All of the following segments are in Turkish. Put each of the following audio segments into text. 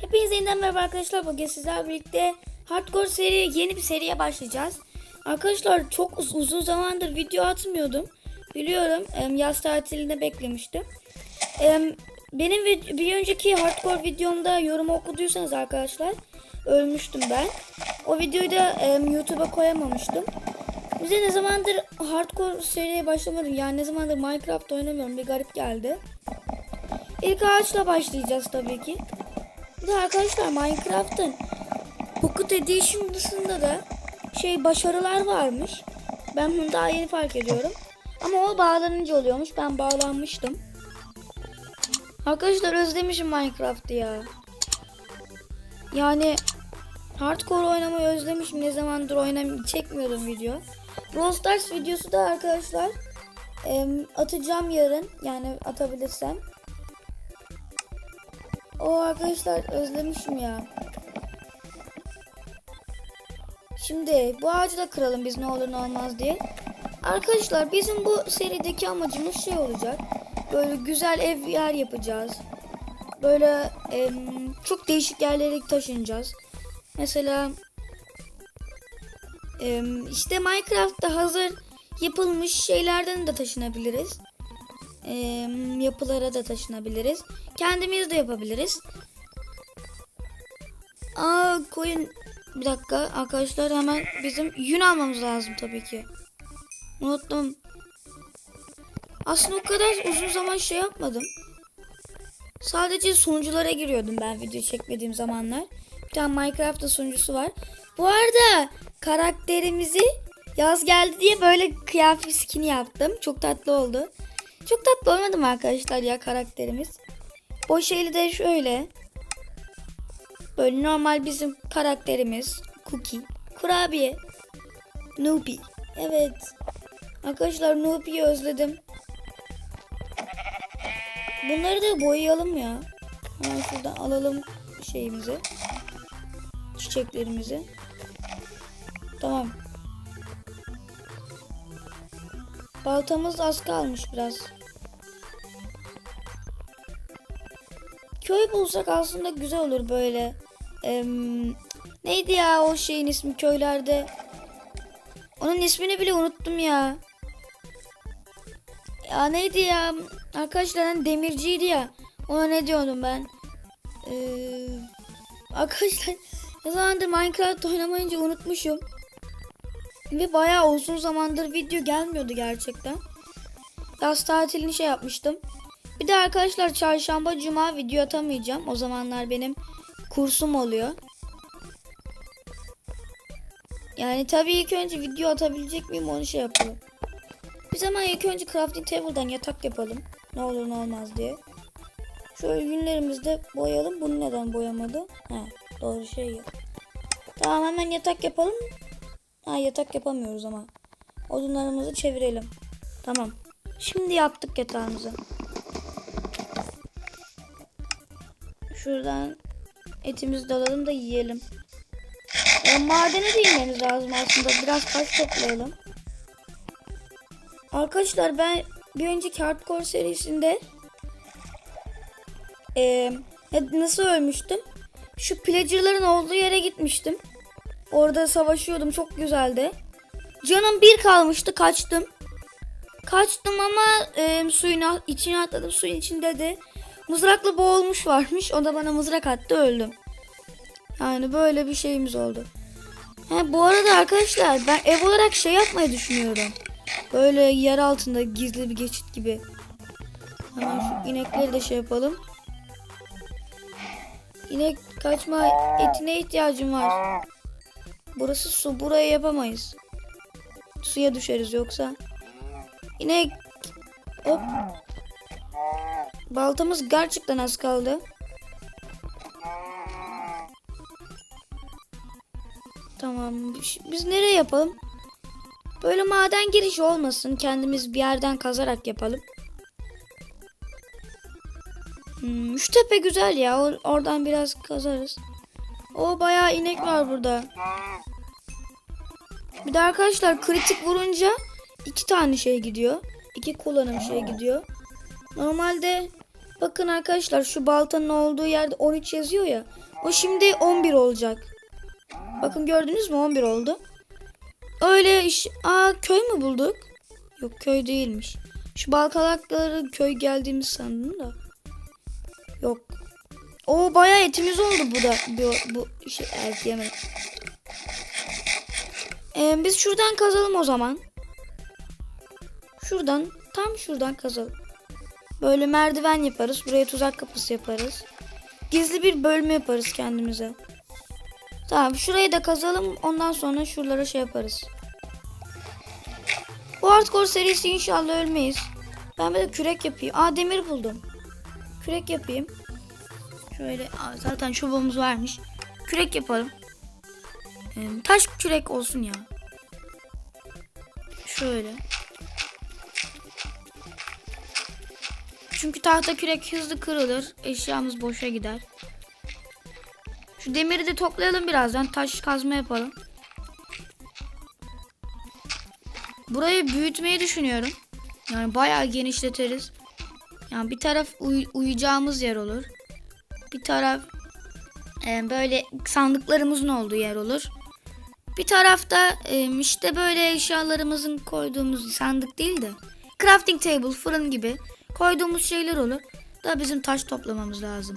Hepinize yeniden merhaba arkadaşlar. Bugün sizlerle birlikte Hardcore seri yeni bir seriye başlayacağız. Arkadaşlar çok uz- uzun zamandır video atmıyordum. Biliyorum yaz tatilinde beklemiştim. Em, Benim bir önceki Hardcore videomda yorum okuduysanız arkadaşlar ölmüştüm ben. O videoyu da YouTube'a koyamamıştım. Bize ne zamandır Hardcore seriye başlamadım. Yani ne zamandır Minecraft oynamıyorum. Bir garip geldi. İlk ağaçla başlayacağız tabii ki. Bir de arkadaşlar Minecraft'ın Pocket Edition dışında da şey başarılar varmış. Ben bunu daha yeni fark ediyorum. Ama o bağlanınca oluyormuş. Ben bağlanmıştım. Arkadaşlar özlemişim Minecraft'ı ya. Yani hardcore oynamayı özlemişim. Ne zamandır oynam çekmiyordum video. Brawl Stars videosu da arkadaşlar atacağım yarın. Yani atabilirsem. O arkadaşlar özlemişim ya. Şimdi bu ağacı da kıralım biz ne olur ne olmaz diye. Arkadaşlar bizim bu serideki amacımız şey olacak. Böyle güzel ev yer yapacağız. Böyle em, çok değişik yerlere taşınacağız. Mesela em, işte Minecraft'ta hazır yapılmış şeylerden de taşınabiliriz. Em, yapılara da taşınabiliriz. Kendimiz de yapabiliriz. Aa koyun bir dakika arkadaşlar hemen bizim yün almamız lazım tabii ki. Unuttum. Aslında o kadar uzun zaman şey yapmadım. Sadece sunuculara giriyordum ben video çekmediğim zamanlar. Bir tane Minecraft'ta sunucusu var. Bu arada karakterimizi yaz geldi diye böyle kıyafet skin yaptım. Çok tatlı oldu. Çok tatlı olmadı mı arkadaşlar ya karakterimiz? O şeyli de şöyle. Böyle normal bizim karakterimiz. Cookie. Kurabiye. Nubi. Evet. Arkadaşlar Nubi'yi özledim. Bunları da boyayalım ya. Hemen şuradan alalım şeyimizi. Çiçeklerimizi. Tamam. Baltamız az kalmış biraz. Köy bulsak aslında güzel olur böyle. Em, neydi ya o şeyin ismi köylerde? Onun ismini bile unuttum ya. Ya neydi ya? Arkadaşlar hani demirciydi ya. Ona ne diyordum ben? Ee, arkadaşlar ne zamandır Minecraft oynamayınca unutmuşum. Ve bayağı uzun zamandır video gelmiyordu gerçekten. Yaz tatilini şey yapmıştım. Bir de arkadaşlar çarşamba cuma video atamayacağım. O zamanlar benim kursum oluyor. Yani tabii ilk önce video atabilecek miyim onu şey yapalım. Biz hemen ilk önce crafting table'dan yatak yapalım. Ne olur ne olmaz diye. Şöyle günlerimizi de boyayalım. Bunu neden boyamadı? He, doğru şey yok. Tamam hemen yatak yapalım. Ha yatak yapamıyoruz ama. Odunlarımızı çevirelim. Tamam. Şimdi yaptık yatağımızı. Şuradan etimizi de alalım da yiyelim. Ya madene de inmemiz lazım aslında. Biraz taş toplayalım. Arkadaşlar ben bir önceki hardcore serisinde eee, nasıl ölmüştüm? Şu pillager'ların olduğu yere gitmiştim. Orada savaşıyordum. Çok güzeldi. Canım bir kalmıştı. Kaçtım. Kaçtım ama eee suyun içine atladım. Suyun içinde de mızrakla boğulmuş varmış. O da bana mızrak attı öldüm. Yani böyle bir şeyimiz oldu. He, bu arada arkadaşlar ben ev olarak şey yapmayı düşünüyorum. Böyle yer altında gizli bir geçit gibi. Hemen şu inekleri de şey yapalım. İnek kaçma etine ihtiyacım var. Burası su. Burayı yapamayız. Suya düşeriz yoksa. İnek. Hop. Baltamız gerçekten az kaldı. Tamam. Biz nereye yapalım? Böyle maden girişi olmasın. Kendimiz bir yerden kazarak yapalım. Hmm, şu güzel ya. Or- oradan biraz kazarız. O bayağı inek var burada. Bir de arkadaşlar kritik vurunca iki tane şey gidiyor. İki kullanım şey gidiyor. Normalde Bakın arkadaşlar şu baltanın olduğu yerde 13 yazıyor ya. O şimdi 11 olacak. Bakın gördünüz mü 11 oldu. Öyle iş... Aa köy mü bulduk? Yok köy değilmiş. Şu balkalakları köy geldiğimiz sandım da. Yok. O bayağı etimiz oldu bu da. Bu, bu şey yemedim. Ee, biz şuradan kazalım o zaman. Şuradan tam şuradan kazalım. Böyle merdiven yaparız. Buraya tuzak kapısı yaparız. Gizli bir bölme yaparız kendimize. Tamam şurayı da kazalım. Ondan sonra şuralara şey yaparız. Bu hardcore serisi inşallah ölmeyiz. Ben de kürek yapayım. Aa demir buldum. Kürek yapayım. Şöyle zaten çubuğumuz varmış. Kürek yapalım. Ee, taş kürek olsun ya. Şöyle. Çünkü tahta kürek hızlı kırılır. Eşyamız boşa gider. Şu demiri de toplayalım birazdan. Taş kazma yapalım. Burayı büyütmeyi düşünüyorum. Yani bayağı genişletiriz. Yani bir taraf uy- uyuyacağımız yer olur. Bir taraf e, böyle sandıklarımızın olduğu yer olur. Bir tarafta e, işte böyle eşyalarımızın koyduğumuz sandık değil de crafting table, fırın gibi koyduğumuz şeyler olur. Da bizim taş toplamamız lazım.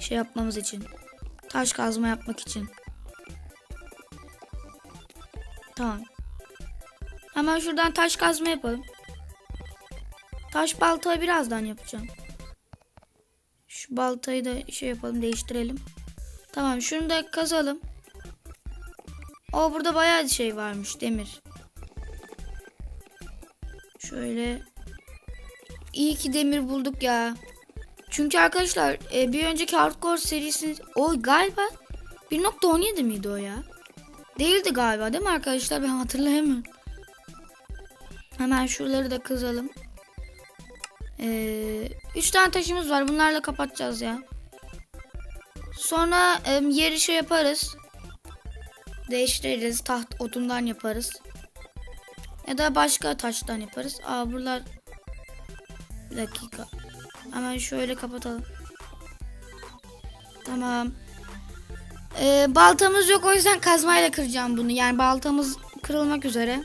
Şey yapmamız için. Taş kazma yapmak için. Tamam. Hemen şuradan taş kazma yapalım. Taş baltayı birazdan yapacağım. Şu baltayı da şey yapalım değiştirelim. Tamam şunu da kazalım. O burada bayağı şey varmış demir. Şöyle. İyi ki demir bulduk ya. Çünkü arkadaşlar e, bir önceki hardcore serisi o galiba 1.17 miydi o ya? Değildi galiba değil mi arkadaşlar? Ben hatırlayamıyorum. Hemen şuraları da kazalım. Ee, üç tane taşımız var. Bunlarla kapatacağız ya. Sonra e, yeri şey yaparız. Değiştiririz. Taht odundan yaparız. Ya da başka taştan yaparız. Aa buralar bir dakika. Hemen şöyle kapatalım. Tamam. Ee, baltamız yok o yüzden kazmayla kıracağım bunu. Yani baltamız kırılmak üzere.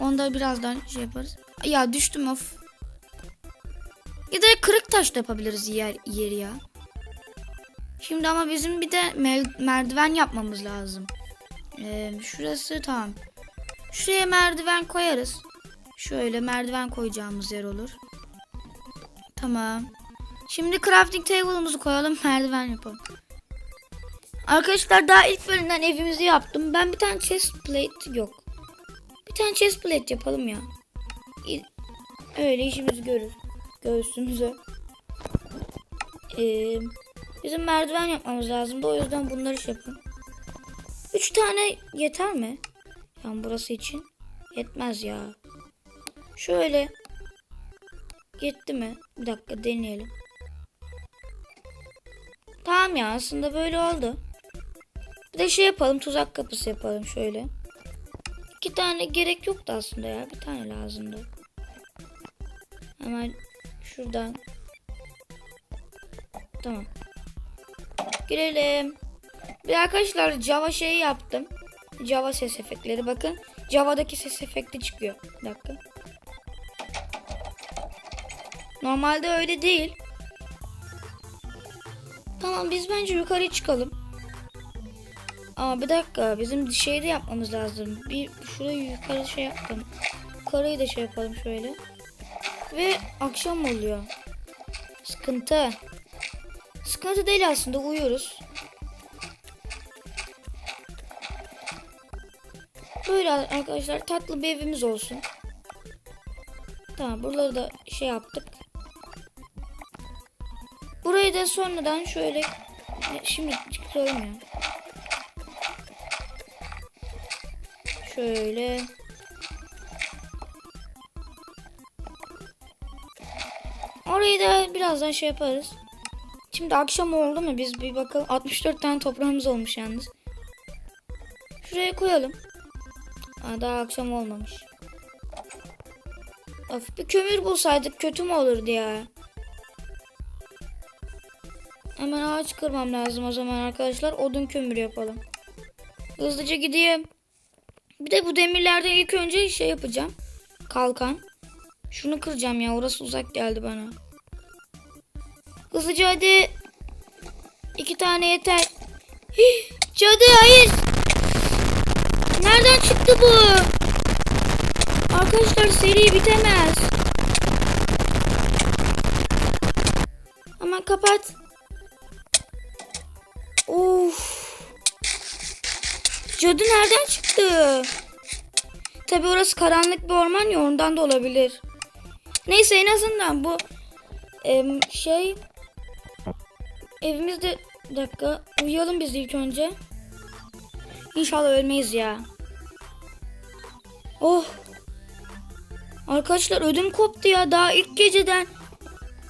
Onu da birazdan şey yaparız. Ya düştüm of. Ya da kırık taş da yapabiliriz yer, yeri ya. Şimdi ama bizim bir de mer- merdiven yapmamız lazım. Ee, şurası tamam. Şuraya merdiven koyarız. Şöyle merdiven koyacağımız yer olur. Tamam. Şimdi crafting table'ımızı koyalım merdiven yapalım. Arkadaşlar daha ilk bölümden evimizi yaptım. Ben bir tane chest plate yok. Bir tane chest plate yapalım ya. Öyle işimizi görür. Göğsümüze. Ee, bizim merdiven yapmamız lazımdı. O yüzden bunları şey yapalım. Üç tane yeter mi? Yani burası için. Yetmez ya. Şöyle. Yetti mi? Bir dakika deneyelim. Tamam ya aslında böyle oldu. Bir de şey yapalım tuzak kapısı yapalım şöyle. İki tane gerek yoktu aslında ya. Bir tane lazımdı. Hemen şuradan. Tamam. Girelim. Bir arkadaşlar Java şeyi yaptım. Java ses efektleri bakın. Java'daki ses efekti çıkıyor. Bir dakika. Normalde öyle değil. Tamam biz bence yukarı çıkalım. Aa bir dakika bizim şey de yapmamız lazım. Bir şurayı yukarı şey yapalım. Yukarıyı da şey yapalım şöyle. Ve akşam oluyor. Sıkıntı. Sıkıntı değil aslında uyuyoruz. Böyle arkadaşlar tatlı bir evimiz olsun. Tamam buraları da şey yaptık. Burayı da sonradan şöyle Ya şimdi çıkıyorum ya. Şöyle. Orayı da birazdan şey yaparız. Şimdi akşam oldu mu biz bir bakalım. 64 tane toprağımız olmuş yalnız. Şuraya koyalım. Aa, daha akşam olmamış. Of bir kömür bulsaydık kötü mü olurdu ya? Hemen ağaç kırmam lazım o zaman arkadaşlar. Odun kömür yapalım. Hızlıca gideyim. Bir de bu demirlerden ilk önce şey yapacağım. Kalkan. Şunu kıracağım ya. Orası uzak geldi bana. Hızlıca hadi. İki tane yeter. Hih, cadı hayır. Nereden çıktı bu? Arkadaşlar seri bitemez. Hemen kapat. Of. Cadı nereden çıktı? Tabi orası karanlık bir orman ya ondan da olabilir. Neyse en azından bu şey evimizde bir dakika uyuyalım biz ilk önce. İnşallah ölmeyiz ya. Oh. Arkadaşlar ödüm koptu ya daha ilk geceden.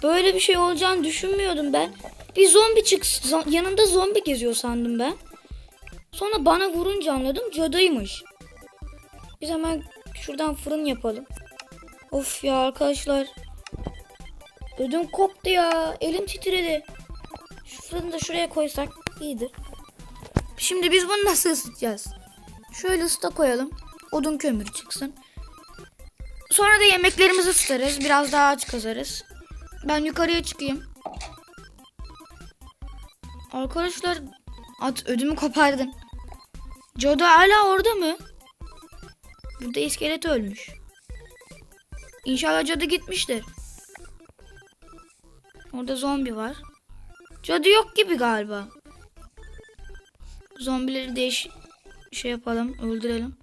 Böyle bir şey olacağını düşünmüyordum ben. Bir zombi çık yanında zombi geziyor sandım ben. Sonra bana vurunca anladım cadıymış. Biz hemen şuradan fırın yapalım. Of ya arkadaşlar. Ödüm koptu ya. Elim titredi. Şu fırını da şuraya koysak iyidir. Şimdi biz bunu nasıl ısıtacağız? Şöyle ısıta koyalım. Odun kömürü çıksın. Sonra da yemeklerimizi ısıtarız. Biraz daha aç kazarız. Ben yukarıya çıkayım. Arkadaşlar at ödümü kopardın. Jodo hala orada mı? Burada iskelet ölmüş. İnşallah cadı gitmiştir. Orada zombi var. Cadı yok gibi galiba. Zombileri değiş şey yapalım, öldürelim.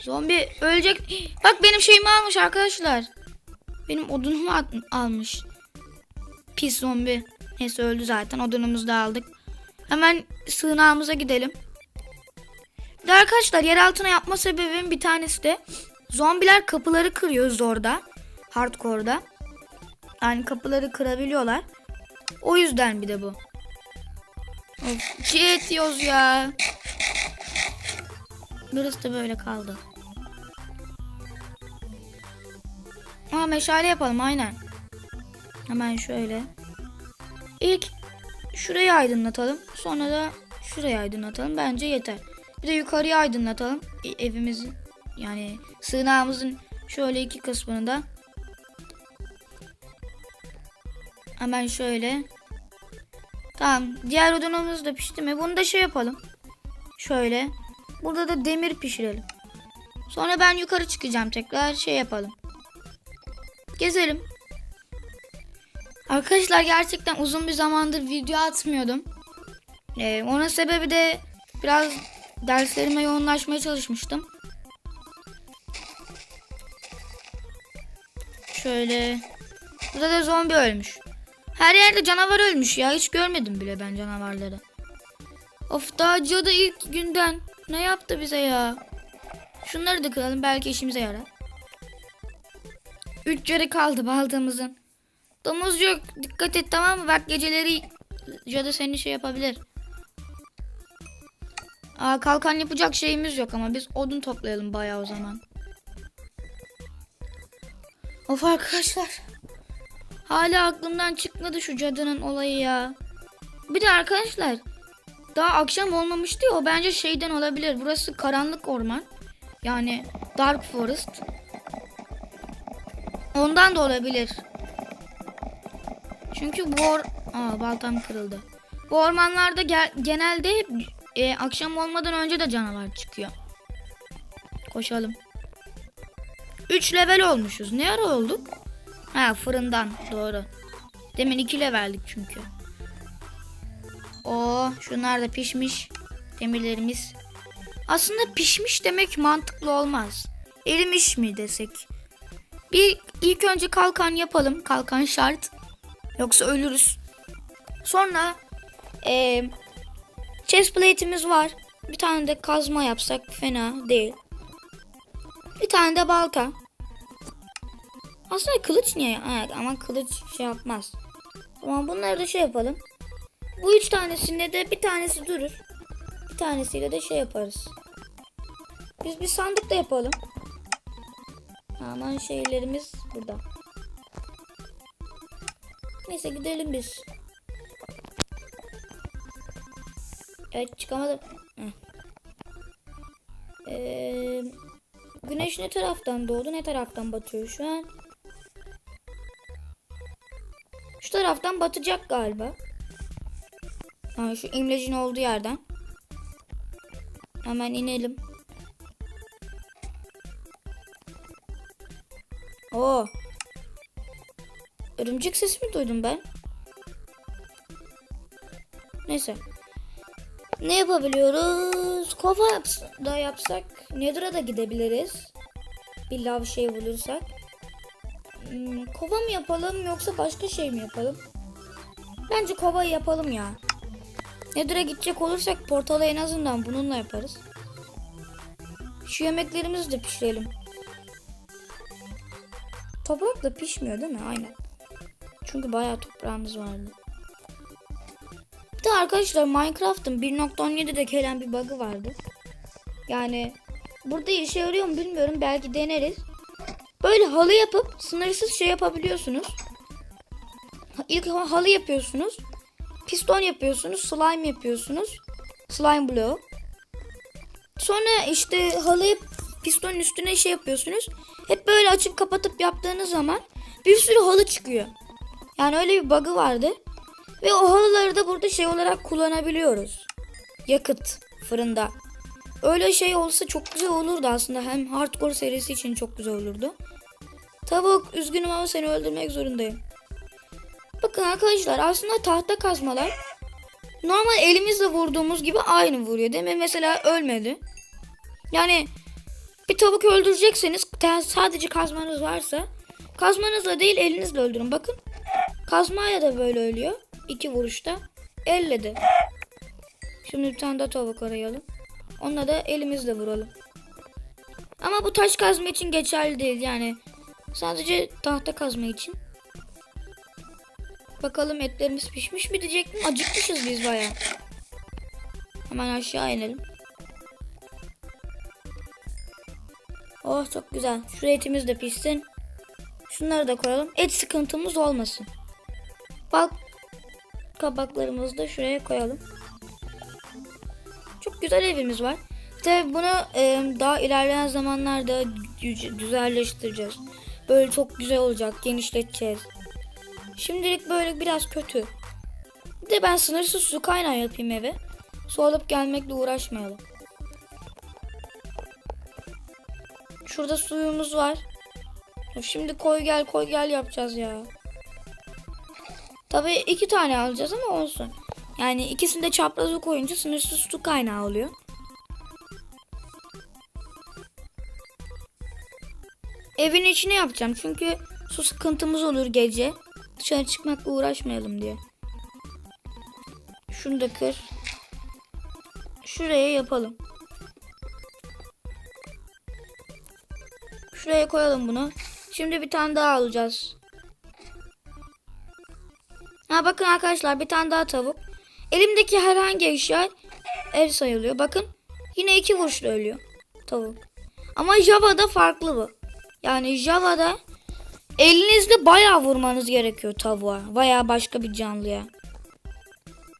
Zombi ölecek. Bak benim şeyimi almış arkadaşlar. Benim odunumu almış. Pis zombi. Neyse öldü zaten. Odunumuzu da aldık. Hemen sığınağımıza gidelim. Bir arkadaşlar yer altına yapma sebebim bir tanesi de zombiler kapıları kırıyor zorda. Hardcore'da. Yani kapıları kırabiliyorlar. O yüzden bir de bu. Of, yiyoruz ya. Burası da böyle kaldı. Aa meşale yapalım aynen. Hemen şöyle. İlk şurayı aydınlatalım. Sonra da şurayı aydınlatalım. Bence yeter. Bir de yukarıyı aydınlatalım. E- evimizin yani sığınağımızın şöyle iki kısmını da. Hemen şöyle. Tamam. Diğer odunumuz da pişti mi? Bunu da şey yapalım. Şöyle. Burada da demir pişirelim. Sonra ben yukarı çıkacağım tekrar şey yapalım. Gezelim. Arkadaşlar gerçekten uzun bir zamandır video atmıyordum. Ee, onun sebebi de biraz derslerime yoğunlaşmaya çalışmıştım. Şöyle. Burada da zombi ölmüş. Her yerde canavar ölmüş ya. Hiç görmedim bile ben canavarları. Of daha cadı ilk günden ne yaptı bize ya? Şunları da kıralım belki işimize yarar. Üç yarı kaldı baldığımızın. Domuz yok. Dikkat et tamam mı? Bak geceleri cadı seni şey yapabilir. Aa, kalkan yapacak şeyimiz yok ama biz odun toplayalım bayağı o zaman. Of arkadaşlar. Hala aklımdan çıkmadı şu cadının olayı ya. Bir de arkadaşlar daha akşam olmamıştı ya o bence şeyden olabilir. Burası karanlık orman. Yani Dark Forest. Ondan da olabilir. Çünkü bu or Aa, baltam kırıldı. Bu ormanlarda gel- genelde hep e, akşam olmadan önce de canavar çıkıyor. Koşalım. 3 level olmuşuz. Ne ara olduk? Ha fırından doğru. Demin 2 leveldik çünkü. O şunlar da pişmiş. Demirlerimiz. Aslında pişmiş demek mantıklı olmaz. Erimiş mi desek? Bir ilk önce kalkan yapalım. Kalkan şart. Yoksa ölürüz. Sonra eee chest plate'imiz var. Bir tane de kazma yapsak fena değil. Bir tane de balta. Aslında kılıç niye? Evet, ama kılıç şey yapmaz. Ama bunları da şey yapalım. Bu üç tanesinde de bir tanesi durur. Bir tanesiyle de şey yaparız. Biz bir sandık da yapalım. Aman şeylerimiz burada. Neyse gidelim biz. Evet çıkamadım. Ee, güneş ne taraftan doğdu ne taraftan batıyor şu an? Taraftan batacak galiba. Ha, şu imlecin olduğu yerden. Hemen inelim. Oo. Örümcek sesi mi duydum ben? Neyse. Ne yapabiliyoruz? Kova da yapsak. Nether'a da gidebiliriz. Bir lav şey bulursak. Hmm, kova mı yapalım yoksa başka şey mi yapalım? Bence kovayı yapalım ya. Nether'a gidecek olursak portalı en azından bununla yaparız. Şu yemeklerimizi de pişirelim. Toprak da pişmiyor değil mi? Aynen. Çünkü bayağı toprağımız vardı. Bir de arkadaşlar Minecraft'ın 1.17'de gelen bir bug'ı vardı. Yani burada işe yarıyor mu bilmiyorum. Belki deneriz. Böyle halı yapıp sınırsız şey yapabiliyorsunuz. İlk halı yapıyorsunuz. Piston yapıyorsunuz. Slime yapıyorsunuz. Slime bloğu. Sonra işte halıyı pistonun üstüne şey yapıyorsunuz. Hep böyle açıp kapatıp yaptığınız zaman bir sürü halı çıkıyor. Yani öyle bir bug'ı vardı. Ve o halıları da burada şey olarak kullanabiliyoruz. Yakıt fırında. Öyle şey olsa çok güzel olurdu aslında. Hem hardcore serisi için çok güzel olurdu. Tavuk üzgünüm ama seni öldürmek zorundayım. Bakın arkadaşlar aslında tahta kazmalar normal elimizle vurduğumuz gibi aynı vuruyor değil mi? Mesela ölmedi. Yani bir tavuk öldürecekseniz sadece kazmanız varsa kazmanızla değil elinizle öldürün. Bakın kazmaya da böyle ölüyor. iki vuruşta. Elle de. Şimdi bir tane daha tavuk arayalım. Onunla da elimizle vuralım. Ama bu taş kazma için geçerli değil yani. Sadece tahta kazma için. Bakalım etlerimiz pişmiş mi diyecektim. Acıkmışız biz baya. Hemen aşağı inelim. Oh çok güzel. Şu etimiz de pişsin. Şunları da koyalım. Et sıkıntımız olmasın. Bak kabaklarımızı da şuraya koyalım. Güzel evimiz var. Tabi bunu e, daha ilerleyen zamanlarda gü- güzelleştireceğiz. Böyle çok güzel olacak. Genişleteceğiz. Şimdilik böyle biraz kötü. Bir de ben sınırsız su kaynağı yapayım eve. Su alıp gelmekle uğraşmayalım. Şurada suyumuz var. Şimdi koy gel koy gel yapacağız ya. Tabii iki tane alacağız ama olsun. Yani ikisinde çaprazı koyunca sınırsız su kaynağı oluyor. Evin içine yapacağım çünkü su sıkıntımız olur gece. Dışarı çıkmakla uğraşmayalım diye. Şunu da kır. Şuraya yapalım. Şuraya koyalım bunu. Şimdi bir tane daha alacağız. Ha bakın arkadaşlar bir tane daha tavuk. Elimdeki herhangi eşya el sayılıyor. Bakın yine iki vuruşla ölüyor tavuk. Ama Java'da farklı bu. Yani Java'da elinizle bayağı vurmanız gerekiyor tavuğa veya başka bir canlıya.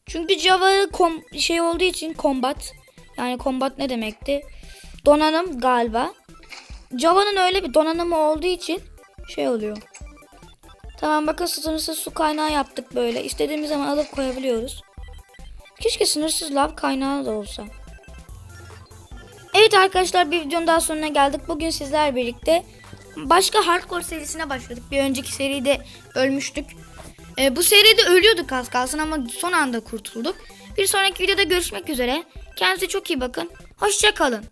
Çünkü Java kom şey olduğu için combat yani combat ne demekti? Donanım galiba. Java'nın öyle bir donanımı olduğu için şey oluyor. Tamam bakın sınırsız su kaynağı yaptık böyle. İstediğimiz zaman alıp koyabiliyoruz. Keşke sınırsız lav kaynağı da olsa. Evet arkadaşlar bir videonun daha sonuna geldik. Bugün sizler birlikte başka hardcore serisine başladık. Bir önceki seride ölmüştük. Ee, bu seride ölüyorduk az kalsın ama son anda kurtulduk. Bir sonraki videoda görüşmek üzere. Kendinize çok iyi bakın. Hoşça kalın.